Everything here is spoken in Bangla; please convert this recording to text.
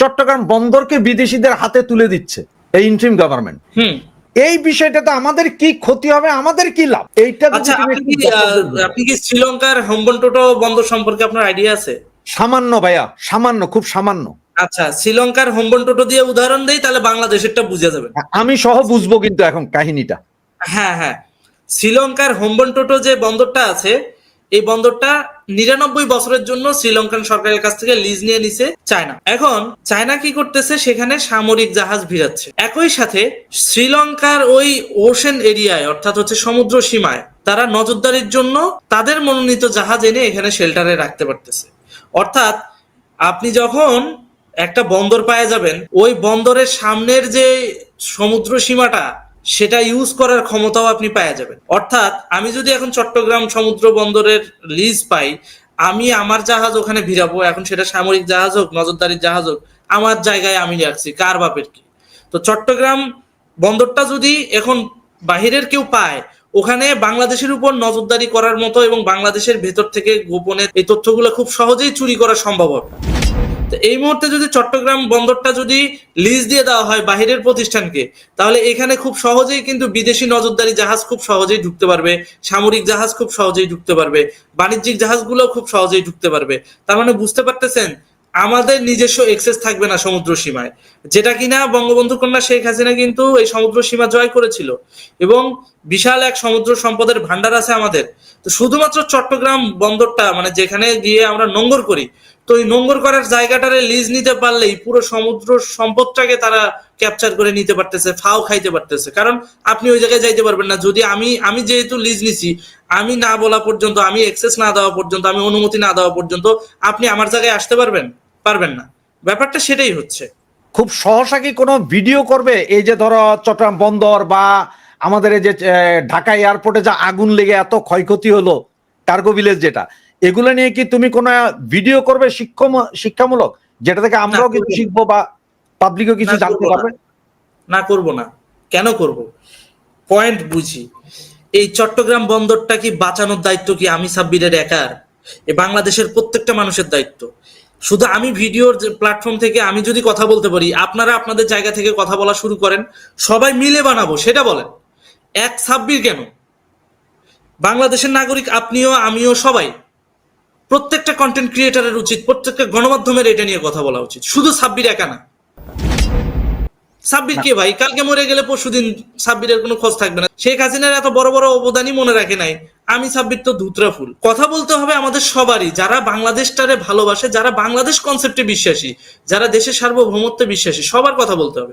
চট্টগ্রাম বন্দরকে বিদেশিদের হাতে তুলে দিচ্ছে এই ইন্ট্রিম গভর্নমেন্ট এই বিষয়টাতে আমাদের কি ক্ষতি হবে আমাদের কি লাভ? এইটা আচ্ছা আপনি কি। শ্রীলঙ্কার হম্বনটোটো বন্দর সম্পর্কে আপনার আইডিয়া আছে? সামান্য ভাইয়া সামান্য খুব সামান্য। আচ্ছা শ্রীলঙ্কার হম্বনটোটো দিয়ে উদাহরণ দেই তাহলে বাংলাদেশেরটা বুঝে যাবেন আমি সহ বুঝব কিন্তু এখন কাহিনীটা। হ্যাঁ হ্যাঁ। শ্রীলঙ্কার হোম্বনটোটো যে বন্দরটা আছে এই বন্দরটা নিরানব্বই বছরের জন্য শ্রীলঙ্কান সরকারের কাছ থেকে লিজ নিয়ে নিছে চায়না। এখন চায়না কি করতেছে? সেখানে সামরিক জাহাজ ভিড়াচ্ছে। একই সাথে শ্রীলঙ্কার ওই ওশেন এরিয়ায়, অর্থাৎ হচ্ছে সমুদ্র সীমায়, তারা নজরদারির জন্য তাদের মনোনীত জাহাজ এনে এখানে শেল্টারে রাখতে পারতেছে। অর্থাৎ আপনি যখন একটা বন্দর পায়ে যাবেন, ওই বন্দরের সামনের যে সমুদ্র সীমাটা সেটা ইউজ করার ক্ষমতাও আপনি পাওয়া যাবেন। অর্থাৎ আমি যদি এখন চট্টগ্রাম সমুদ্র বন্দরের লিজ পাই, আমি আমার জাহাজ ওখানে ভিড়াবো, এখন সেটা সামরিক জাহাজ হোক, নজরদারির জাহাজ হোক, আমার জায়গায় আমি রাখছি, কার বাপের কি? তো চট্টগ্রাম বন্দরটা যদি এখন বাহিরের কেউ পায়, ওখানে বাংলাদেশের উপর নজরদারি করার মতো এবং বাংলাদেশের ভেতর থেকে গোপনে এই তথ্যগুলো খুব সহজেই চুরি করা সম্ভব হবে। এই মুহূর্তে যদি চট্টগ্রাম বন্দরটা যদি লিজ দিয়ে দেওয়া হয় বাহিরের প্রতিষ্ঠানকে, তাহলে এখানে খুব সহজেই কিন্তু বিদেশি নজরদারি জাহাজ খুব সহজেই ঢুকতে পারবে, সামরিক জাহাজ খুব সহজেই ঢুকতে পারবে, বাণিজ্যিক জাহাজগুলো খুব সহজেই ঢুকতে পারবে। তার মানে বুঝতে পারতেছেন, আমাদের নিজস্ব এক্সেস থাকবে না সমুদ্র সীমায়, যেটা কিনা বঙ্গবন্ধু কন্যা শেখ হাসিনা কিন্তু এই সমুদ্র সীমা জয় করেছিল। এবং বিশাল এক সমুদ্র সম্পদের ভান্ডার আছে আমাদের। তো শুধুমাত্র চট্টগ্রাম বন্দরটা মানে যেখানে গিয়ে আমরা নোঙ্গর করি তো এই নোঙ্গর করার জায়গাটারে লিজ নিতে পারলেই পুরো সমুদ্র সম্পদটাকে তারা ক্যাপচার করে নিতে পারতেছে, ফাও খাইতে পারতেছে। কারণ আপনি ওই জায়গায় যাইতে পারবেন না। যদি আমি আমি যেহেতু লিজ নিছি, আমি না বলা পর্যন্ত, আমি এক্সেস না দেওয়া পর্যন্ত, আমি অনুমতি না দেওয়া পর্যন্ত আপনি আমার জায়গায় আসতে পারবেন? পারবেন না। ব্যাপারটা সেটাই হচ্ছে। খুব সহসা কি কোনো ভিডিও করবে? এই যে ধরো চট্টগ্রাম বন্দর বা আমাদের এই যে ঢাকা এয়ারপোর্টে যা আগুন লেগে এত ক্ষয়ক্ষতি হলো কার্গো ভিলেজ যেটা এগুলো নিয়ে কি তুমি কোনো ভিডিও করবে শিক্ষম শিক্ষামূলক? যেটা থেকে আমরাও কিছু শিখব বা পাবলিকও কিছু না, জানতে। পারবে? না করব না। কেন করব? পয়েন্ট বুঝি। এই চট্টগ্রাম বন্দরটা কি বাঁচানোর দায়িত্ব কি আমি সাব্বিরের একার? এ বাংলাদেশের প্রত্যেকটা মানুষের দায়িত্ব। শুধু আমি ভিডিওর প্ল্যাটফর্ম থেকে আমি যদি কথা বলতে পারি আপনারা আপনাদের জায়গা থেকে কথা বলা শুরু করেন সবাই মিলে বানাবো সেটা বলেন। এক সাব্বির কেন? বাংলাদেশের নাগরিক আপনিও আমিও সবাই। প্রত্যেকটা কন্টেন্ট ক্রিয়েটারের উচিত প্রত্যেকটা গণমাধ্যমের এটা নিয়ে কথা বলা উচিত। শুধু সাব্বির একা না। সাব্বির কে ভাই? কালকে মরে গেলে পরশুদিন সাব্বিরের কোনো খোঁজ থাকবে না। শেখ হাসিনার এত বড় বড় অবদানই মনে রাখে নাই। আমি সাব্বির তো ধুতরা ফুল। কথা বলতে হবে আমাদের সবারই। যারা বাংলাদেশটারে ভালোবাসে যারা বাংলাদেশ কনসেপ্টে বিশ্বাসী যারা দেশের সার্বভৌমত্বে বিশ্বাসী সবার কথা বলতে হবে।